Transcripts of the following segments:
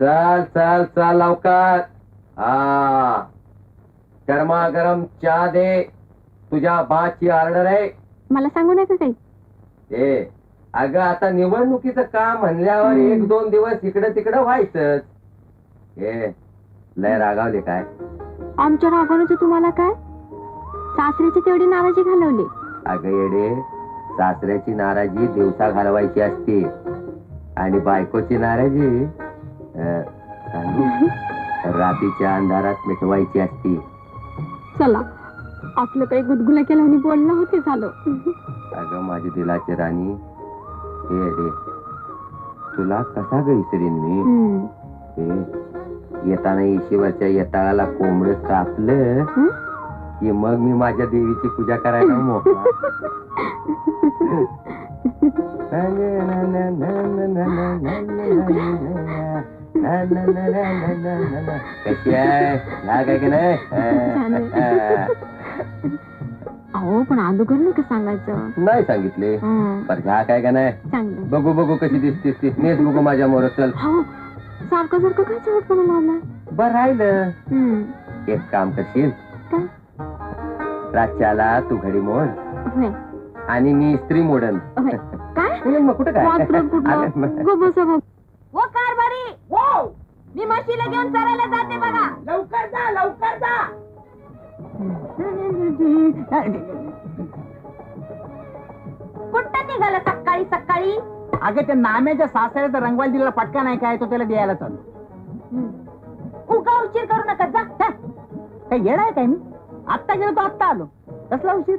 चल चल चल लवकर. हा. गरमागरम चहा दे. तुझ्या बाची ऑर्डर आहे मला सांगू नका काही. ए अगं आता निवडणुकीचं काम म्हणल्यावर. एक दोन दिवस इकडे तिकडे व्हायचंच. ए लय रागावले काय? आमच्या रागावण्याचं तुम्हाला काय? सासऱ्याची तेवढी नाराजी घालवली. अगं येडे सासऱ्याची नाराजी दिवसा घालवायची असते. आणि बायकोची नाराजी? रात्रीच्या अंधारात मिटवायची असती चला आपलं काही गुदगुला केलं आणि बोलणं होते झालं अगं माझी दिलाची राणी हे येडे तुला कसा ग विसरीन मी हम्म. ए, येताना येशीवरच्या येताळाला कोंबड कापलं हं? की मग मी माझ्या देवीची पूजा करायला मोकळा कशी आहे? लाग आहे की नाही? अहो पण अगोदर नाही का सांगायचं? नाही सांगितले. हं, पर घ्या काय का नाही? चांगलं. बघू बघू कशी दिसतीस ती. नेस बघू माझ्या मोर चल. हो. सारखं सारखं काय शेवटपणा लावला बर राहिलं. एक काम करशील? काय? रातच्याला तू घडी मोड होय. आणि मी स्त्री मोडन. होय. काय? मग कुठं काय? बापरे, कुठलं? अगं, मग- गो बसा बघ कारभारी मी म्हशीला घेऊन चरायला जाते बघा. लवकर जा लवकर जा. कुठं निघालं सकाळी सकाळी? अगं त्या नाम्याच्या सासऱ्याचा रंगवाल दिलेला पटका नाही काय तो त्याला द्यायला चालू उगा उशीर करू नका जा काय येणार आहे काय मी? आत्ता गेलो तो आत्ता आलो. कसला उशीर?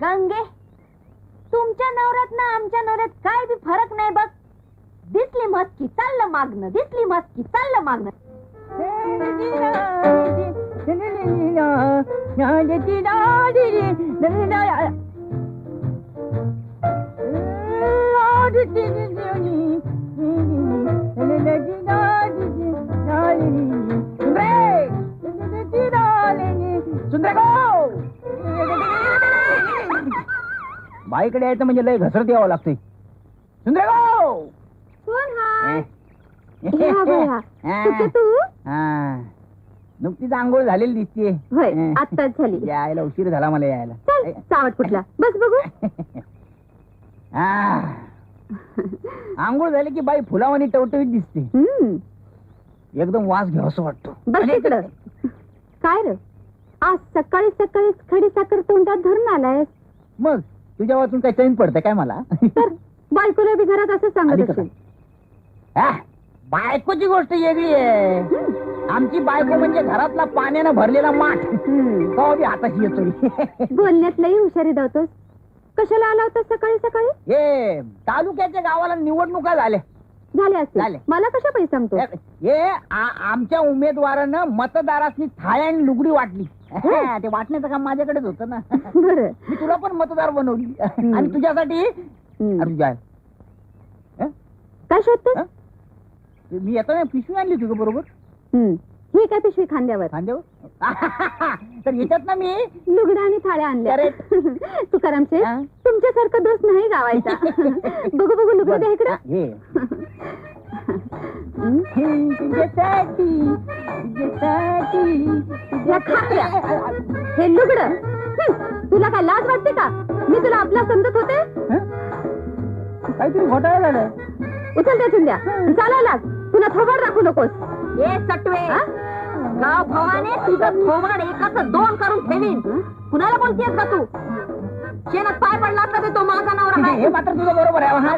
गंगे तुमच्या नवऱ्यात ना आमच्या नवऱ्यात काय बी फरक नाही बघ दिसली मस्की चाललं मागणं दिसली मस्की चाललं मागणं बाईकडे यायचं म्हणजे लय घसरत यावं लागतंय. सुंदरे कोण हा? या बया. तुझं तू? हा. नुकतीच आंघोळ झालेली दिसतीये. होय आत्ताच झाली. यायला उशीर झाला मला यायला. चल चावट कुठला? बस बघू. हा. आंघोळ झाली की बाई फुलावानी टवटवीत दिसते. हम्म. एकदम वास घ्यावं वाटतो. बस इकडं. काय र? आज सकाळी सकाळी खडी साखर तोंडात धरून आलायस. मग? तुझ्या वाचून काय चैन पडतं काय मला? तर बायकोला बी घरात असं सांगत असेल. हा, बायकोची गोष्ट वेगळी आहे. आमची बायको म्हणजे घरातला पाण्यानं भरलेला माठ. हम्म. तो बी हाताशी येतोय. बोलण्यात लई हुशारी दावतोस कशाला आला होता सकाळी सकाळी? हे तालुक्याच्या गावाला निवडणुका झाल्या. झाले झाले. असते मला कशा पैसे सांगतो हे आ- आमच्या उमेदवारानं मतदारासनी थाळ्या आणि लुगडी वाटली. ते वाटण्याचं काम माझ्याकडेच होतं ना. बर. मी तुला पण मतदार बनवली. आणि तुझ्यासाठी अरे तुझ्या काय शोधतोस? हं? मी येतो ना पिशवी आणली तुझ्या बरोबर. हम्म. ही काय पिशवी खांद्यावर? खांद्यावर? तर याच्यात ना मी. लुगड्या आणि थाळ्या आणल्या. तुकाराम शेठ हा? तुमच्यासारखा दोस्त नाही गावायचा. बघू बघू लुगडं द्या इकडं. हे. तुझ्यासाठी तुझ्यासाठी या. हे लुगड. तुला काय लाज वाटते का? मी तुला आपला समजत होते? हं? काहीतरी घोटाळा झालं. उचल त्या चिंध्या चालायला लाग. पुन्हा थोबाड राखू नकोस. ए सटवे? गाव भवाने तुझं थोबाड एकाच दोन करून ठेवीन. कुणाला बोलतेस का तू? शेणात पाय पडला असता तर तो माझा नवरा हे काय मात्र तुझं बरोबर आहे हा.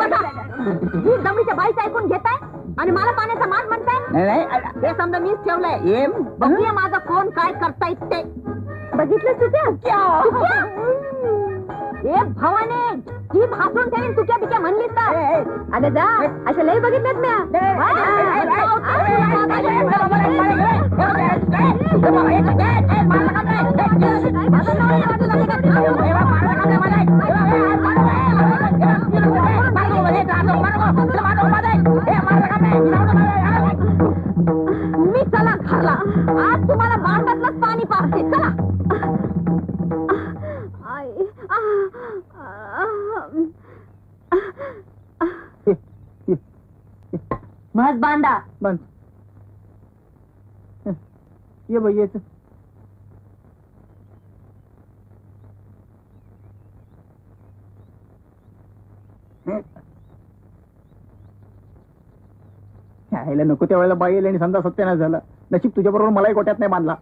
ही जमिनीच्या बाईचं ऐकून घेताय? आणि मला पाण्याचा मान म्हणताय? नाही नाही. हे समजा मीच ठेवलंय. हे बघूया माझं कोण काय करतायत ते. बघितलं तुझ्या ए भवाने ही भासून ठेवीन तुक्या बिक्या म्हणलीस तर अगं जा अशा लय बघितल्यात म्या ये बाई येच नको त्या वेळेला बाई येईल आणि समजा सत्य नाही झाला. नशीब तुझ्या बरोबर मलाही गोट्यात नाही बांधला.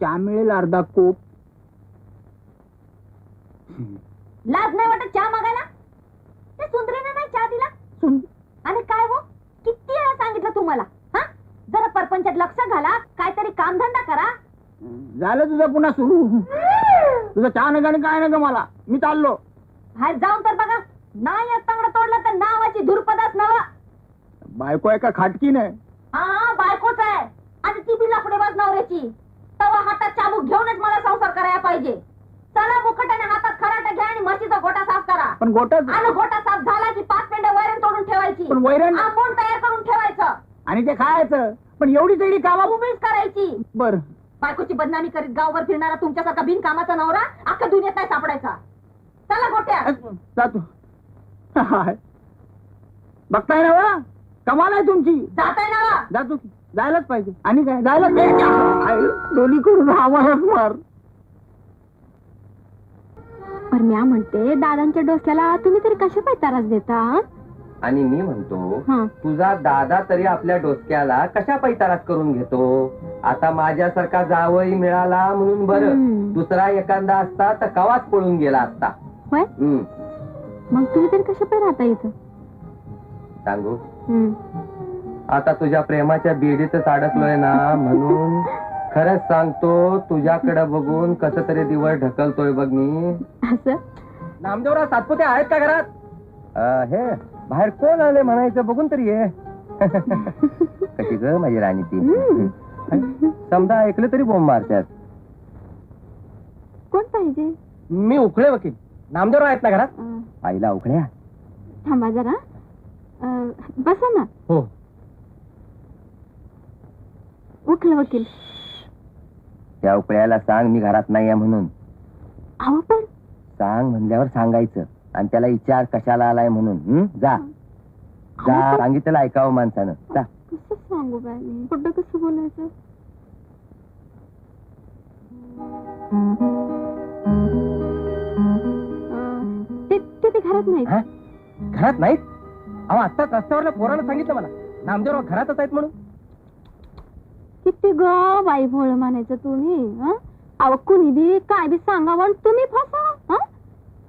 चहा मिळेल अर्धा कोप. लाज नाही वाटत चहा मागायला? त्या सुंदरीने नाही चहा दिला? सुन आणि काय हो? किती वेळा सांगितलं तुम्हाला? हा? जरा परपंचात लक्ष घाला काहीतरी कामधंदा करा. झालं तुझं पुन्हा सुरू. तुझं चहा नका आणि काय नका मला? मी चाललो. बाहेर जाऊन तर बघा नाही तांगडा तोडला तर नावाची धुरपदाच नवा. बायको आहे का खाटकी नाही हा बायकोच आहे. आणि ती बी लाकडेबाज नवऱ्याची. हातात चाबूक घेऊनच मला संसार करायला पाहिजे. चला मुकटाने हातात खराटा घ्या आणि म्हशीचा गोटा साफ करा. पण गोटच आणि गोटा साफ झाला की पाच पेंड्या वैरण तोडून ठेवायची. पण वैरण आंबोण तयार करून ठेवायचं. आणि ते खायचं. पण एवढी तेवढी कामा उभीच करायची. बर. बायकोची बदनामी करीत गावभर फिरणारा तुमच्यासारखा बिनकामाचा नवरा अख्खा दुनियेत नाही सापडायचा. चला गोट्या जातो. हाय. बघताय ना वा? कमाल आहे तुमची. जाताय ना जातो की. जायलाच पाहिजे. आणि काय? जायलाच पाहिजे आई, दोन्ही करून आम्हालाच मार. पण म्या म्हणते दादांच्या डोसक्याला तुम्ही तरी कशा पाय त्रास देता हं? आणि मी म्हणतो हं. तुझा दादा तरी आपल्या डोसक्याला कशा पैतारात करून घेतो? आता माझ्यासारखा जावई मिळाला म्हणून बरं. हम्म. दुसरा एखादा असता तर कवाच पळून गेला असता. होय? हम्म, मग तुम्ही तरी कशा पाय राहता इथं? सांगू? हं. आता तुझ्या प्रेमाच्या बेडीतच अडकलोय ना म्हणून खरंच सांगतो तुझ्याकडे बघून कस तरी दिवस ढकलतोय बघ मी. असं? नामदेवराव सातपुते आहेत का घरात? हे बाहेर कोण आले म्हणायचं बघून तरी ये. कशी ग माझी राणी ती? समजा ऐकलं तरी बोंब मारतात कोण पाहिजे? मी उखळे वकील. नामदेवराव आहेत ना घरात? अं, आईला उखळ्या. थांबा जरा. अं, बसा ना. हो. उठलं वकील. त्या उकळ्याला सांग मी घरात नाहीये म्हणून. अहो पण सांग म्हणल्यावर सांगायचं. आणि त्याला विचार कशाला आलाय म्हणून. हं? जा. जा सांगितलं ऐकावं माणसानं. जा. कसं सांगू बाय मी? कुठं कसं बोलायचं? अं, ते ते ते घरात नाही हा? घरात नाहीत? अहो आत्ताच रस्त्यावरल्या पोरानं सांगितलं मला. नामदेवराव घरातच आहेत म्हणून. किती ग बाई भोळ म्हणायचं तुम्ही हं? अहो कुणी बी काय बी सांगावं आणि तुम्ही फसा?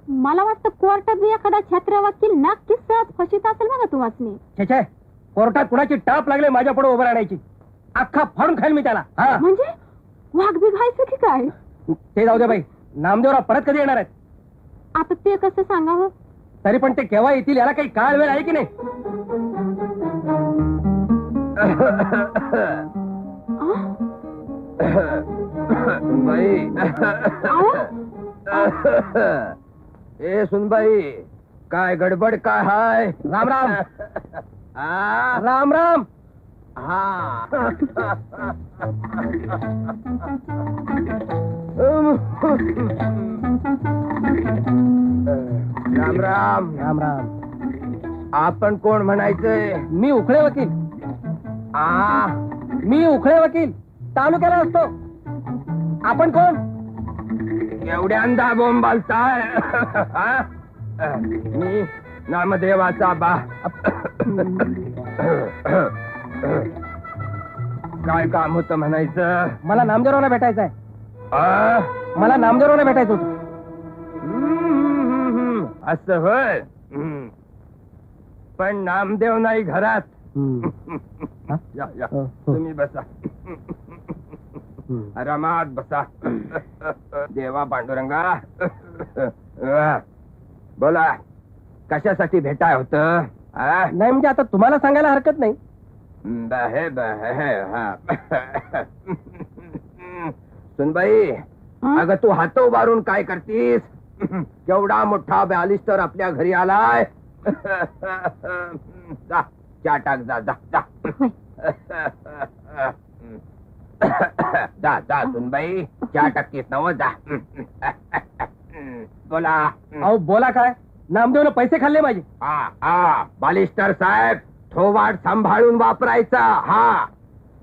मला वाटतं कोर्टात बी एखादा छत्र वकील नक्कीच सहज फशीत असेल बघा तुम्हाला छे छे कोर्टात कुणाची टाप लागले माझ्या पुढे उभं राहण्याची? अख्खा फाडून खाईल मी त्याला हा. म्हणजे? वाघ बी घायचं की काय? ते जाऊ दे बाई नामदेवराव परत कधी येणार आहेत? आता ते कसं सांगावं? तरी पण ते केव्हा येतील याला काही काळ वेळ आहे की नाही? ए सुनबाई काय गडबड काय हाय? राम राम. राम राम. हा. राम राम. राम राम. आपण कोण म्हणायचंय? मी उखळे वकील. आ? मी उखळे वकील. तालुक्याला असतो. आपण कोण? एवढ्यांदा बोंबालताय हा? मी नामदेवाचा बा. काय काम होतं म्हणायचं? मला नामदेवरावला भेटायचं आहे मला नामदेवरावला भेटायचं होतं. असं होय? हम्म. पण नामदेव नाही घरात. या या. तुम्ही बसा. आरामात बसा. देवा पांडुरंगा. बोला कशासाठी भेटाय होत? नाही म्हणजे आता तुम्हाला सांगायला हरकत नाही. बहे हा. सुनबाई? अगं तू हात उभारून काय करतीस? केवढा मोठा बॅलिस्टर आपल्या घरी आलाय. जा टाक जा जा जा जा सुनबाई चार टक्केच नव जा बोला अहो बोला काय नामदेवनं पैसे खाल्ले माझे हा हा बालिस्टर साहेब थोवाड सांभाळून वापरायचा हा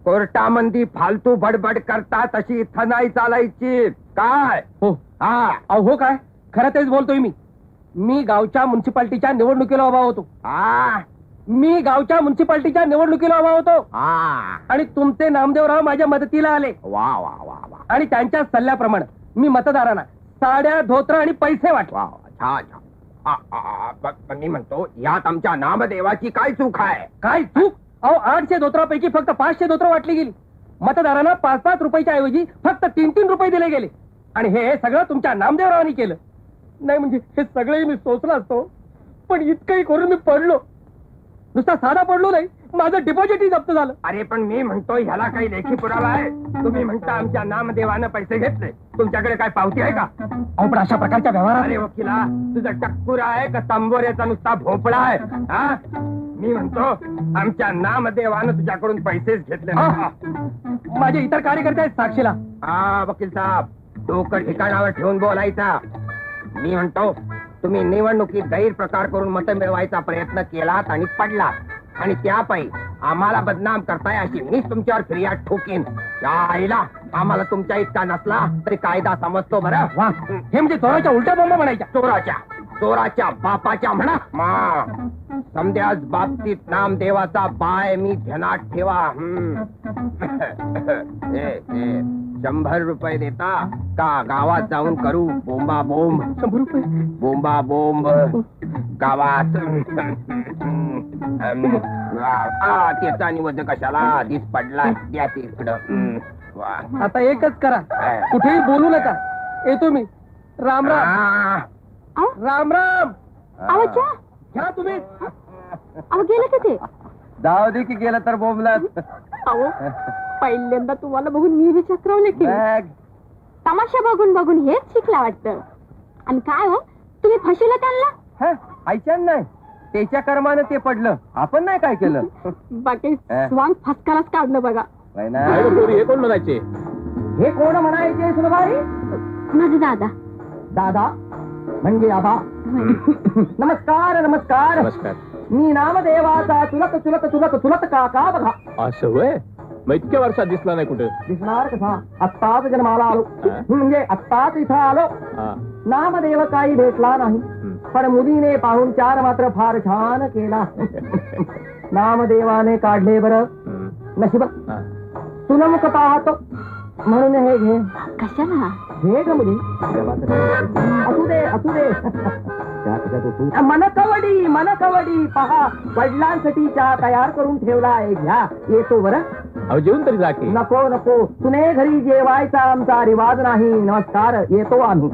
कोर्टामंदी फालतू बडबड करता तशी थनाई चालायची काय हो हा अहो हो काय खरं तेच बोलतोय मी मी गावच्या म्युन्सिपाल्टीच्या निवडणुकीला उभा होतो हा मी गावच्या म्युन्सिपाल्टीच्या निवडणुकीला उभा होतो. हा. आणि तुमचे नामदेवराव माझ्या मदतीला आले. वा वा वा वा. आणि त्यांच्या सल्ल्याप्रमाणे मी मतदारांना साड्या धोत्र आणि पैसे वाटले. वा वा, छान छान आ, आ, आ, प- पण मी म्हणतो यात आमच्या नामदेवाची काय चूक आहे? काय चूक? अहो आठशे धोत्रापैकी फक्त पाचशे धोत्र वाटली गेली. मतदारांना पाच पाच रुपयाच्या ऐवजी फक्त तीन तीन रुपये दिले गेले. आणि हे सगळं तुमच्या नामदेवरावांनी केलं. नाही म्हणजे हे सगळे मी सोचलं असतो पण इतकंही करून मी पडलो. नुसता साधा पडलो नाही माझं डिपॉझिटही जप्त झालं. अरे पण मी म्हणतो ह्याला काही लेखी पुरावा आहे. तुम्ही म्हणता आमच्या नामदेवानं पैसे घेतले. तुमच्याकडे काय पावती आहे का? अहो पण अशा प्रकारच्या व्यवहारात अरे वकिला तुझा टक्कुरा आहे का तांबोऱ्याचा नुसता भोपळा आहे? हा? मी म्हणतो आमच्या नामदेवानं तुझ्याकडून पैसेच घेतले हा. माझे इतर कार्यकर्ते आहेत साक्षीला. हा वकील साहेब. डोकं ठिकाणावर ठेवून बोलायचा. मी म्हणतो तुम्ही निवडणुकीत गैरप्रकार करून मतं मिळवायचा प्रयत्न केलात आणि पडलात. आणि त्यापायी आम्हाला बदनाम करताय अशी मीच तुमच्यावर फिर्याद ठोकीन. त्या आईला आम्हाला तुमच्या इतका नसला तरी कायदा समजतो बरं. वा. हे म्हणजे चोराच्या उलट्या बोंबा म्हणायच्या. चोराच्या. चोराच्या बापाच्या म्हणा. मा. समद्याच बाबतीत नामदेवाचा बाय मी ध्यानात ठेवा. हम्म. शंभर रुपये देता का गावात जाऊन करू? बोंबा बोंब. शंभर रुपये? बोंबा बोंब. गावात. अम, आ, त्याचा निवड कशाला? दिस पडला द्या ते इकडं हम्म. वा. आता एकच करा. काय? कुठेही बोलू नका. येतो मी. राम राम. आ, राम राम. अहो च्या घ्या तुम्ही. अहो गेलं का ते? जाऊ दे की गेलं तर बोंबलात. अहो पहिल्यांदा तुम्हाला बघून मी बी चक्रवले की. तमाशा बघून बघून हेच शिकला वाटतं. आणि काय हो तुम्ही फसवलं त्यांना? हं, नाही. त्याच्या कर्मानं ते पडलं. आपण नाही काय केलं? बाकी अ. स्वांग फसकालाच काढलं बघा. ना. हे कोण म्हणायचे? हे कोण म्हणायचे सुनबाई? माझे दादा. दादा? म्हणजे आबा? नमस्कार नमस्कार. नमस्कार. मी नामदेवाचा चुलत चुलत चुलत चुलत काका बघा. असं होय? मग इतक्या वर्षात दिसला नाही कुठे? दिसणार कसा? आत्ताच जन्माला आलो. म्हणजे आत्ताच इथं आलो. हा. नामदेव काही भेटला नाही. पण मुलीने पाहून चार मात्र फार छान केला. नामदेवाने काढले बर. नशीब. सुनमुख पाहतो. म्हणून हे घे. कशाला? हे ग मुली. असू दे असू दे. मन कवडी मन कवडी पहा वडिलांसाठी चहा तयार करून ठेवला आहे घ्या येतो बरं. अहो जेवून तरी जा की. नको नको. तुने घरी जेवायचा आमचा रिवाज नाही. नमस्कार येतो आम्ही.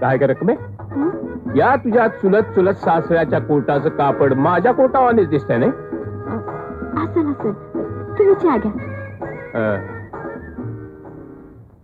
काय कर रकमे? या तुझ्या चुलत चुलत सासऱ्याच्या कोटाचं कापड माझ्या कोटावानेच दिसतंय नाही? असेल असेल. तुम्ही चहा घ्या. अं,